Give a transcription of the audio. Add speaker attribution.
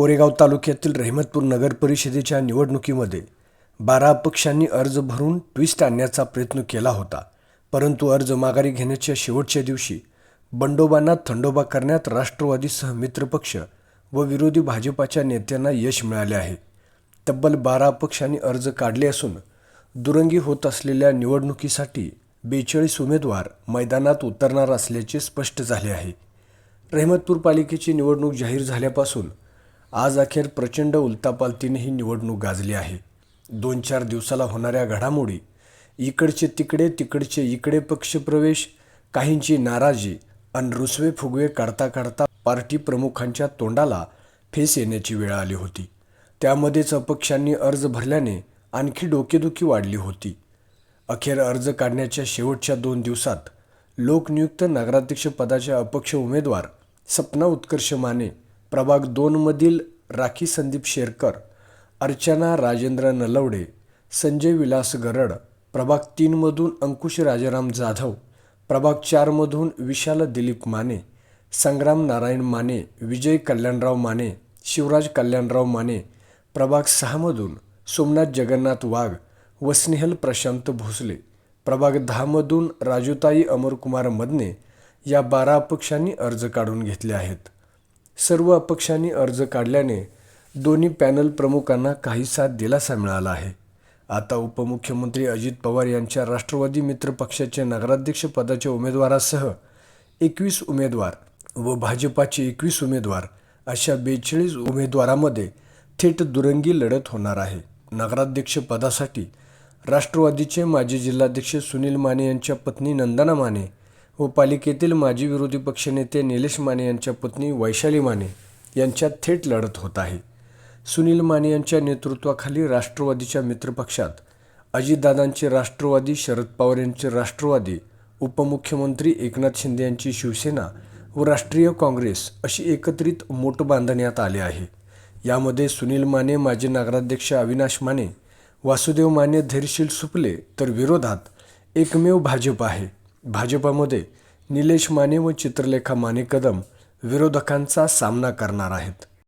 Speaker 1: कोरेगाव तालुक्यातील रहमतपूर नगर परिषदेच्या निवडणुकीमध्ये बारा अपक्षांनी अर्ज भरून ट्विस्ट आणण्याचा प्रयत्न केला होता. परंतु अर्ज माघारी घेण्याच्या शेवटच्या दिवशी बंडोबांना थंडोबा करण्यात राष्ट्रवादीसह मित्रपक्ष व विरोधी भाजपाच्या नेत्यांना यश मिळाले आहे. तब्बल बारा अपक्षांनी अर्ज काढले असून दुरंगी होत असलेल्या निवडणुकीसाठी बेचाळीस उमेदवार मैदानात उतरणार असल्याचे स्पष्ट झाले आहे. रहमतपूर पालिकेची निवडणूक जाहीर झाल्यापासून आज अखेर प्रचंड उलतापालतीने ही निवडणूक गाजली आहे. दोन चार दिवसाला होणाऱ्या घडामोडी इकडचे तिकडे तिकडचे इकडे पक्षप्रवेश काहींची नाराजी आणि रुसवे फुगवे काढता काढता पार्टी प्रमुखांच्या तोंडाला फेस येण्याची वेळ आली होती. त्यामध्येच अपक्षांनी अर्ज भरल्याने आणखी डोकेदुखी वाढली होती. अखेर अर्ज काढण्याच्या शेवटच्या दोन दिवसात लोकनियुक्त नगराध्यक्षपदाच्या अपक्ष उमेदवार सपना उत्कर्ष माने प्रभाग दोनमधील राखी संदीप शेरकर अर्चना राजेंद्र नलवडे संजय विलास गरड प्रभाग तीनमधून अंकुश राजाराम जाधव प्रभाग चारमधून विशाल दिलीप माने संग्राम नारायण माने विजय कल्याणराव माने शिवराज कल्याणराव माने प्रभाग सहामधून सोमनाथ जगन्नाथ वाघ व स्नेहल प्रशांत भोसले प्रभाग दहामधून राजूताई अमरकुमार मदने या बारा अपक्षांनी अर्ज काढून घेतले आहेत. सर्व अपक्षांनी अर्ज काढल्याने दोन्ही पॅनल प्रमुखांना काहीसा दिलासा मिळाला आहे. आता उपमुख्यमंत्री अजित पवार यांच्या राष्ट्रवादी मित्र पक्षाच्या नगराध्यक्ष पदाच्या उमेदवारासह एकवीस उमेदवार व भाजपाचे एकवीस उमेदवार अशा बेचाळीस उमेदवारामध्ये थेट दुरंगी लढत होणार आहे. नगराध्यक्ष पदासाठी राष्ट्रवादीचे माजी जिल्हाध्यक्ष सुनील माने यांच्या पत्नी नंदना माने व पालिकेतील माजी विरोधी पक्षनेते निलेश माने यांच्या पत्नी वैशाली माने यांच्यात थेट लढत होत आहे. सुनील माने यांच्या नेतृत्वाखाली राष्ट्रवादीच्या मित्रपक्षात अजितदादांचे राष्ट्रवादी शरद पवार यांचे राष्ट्रवादी उपमुख्यमंत्री एकनाथ शिंदे यांची शिवसेना व राष्ट्रीय काँग्रेस अशी एकत्रित मोट बांधण्यात आले आहे. यामध्ये सुनील माने माजी नगराध्यक्ष अविनाश माने वासुदेव माने धैर्यशील सुपले तर विरोधात एकमेव भाजप आहे. भाजपामध्ये निलेश माने व चित्रलेखा माने कदम विरोधकांचा सामना करणार आहेत.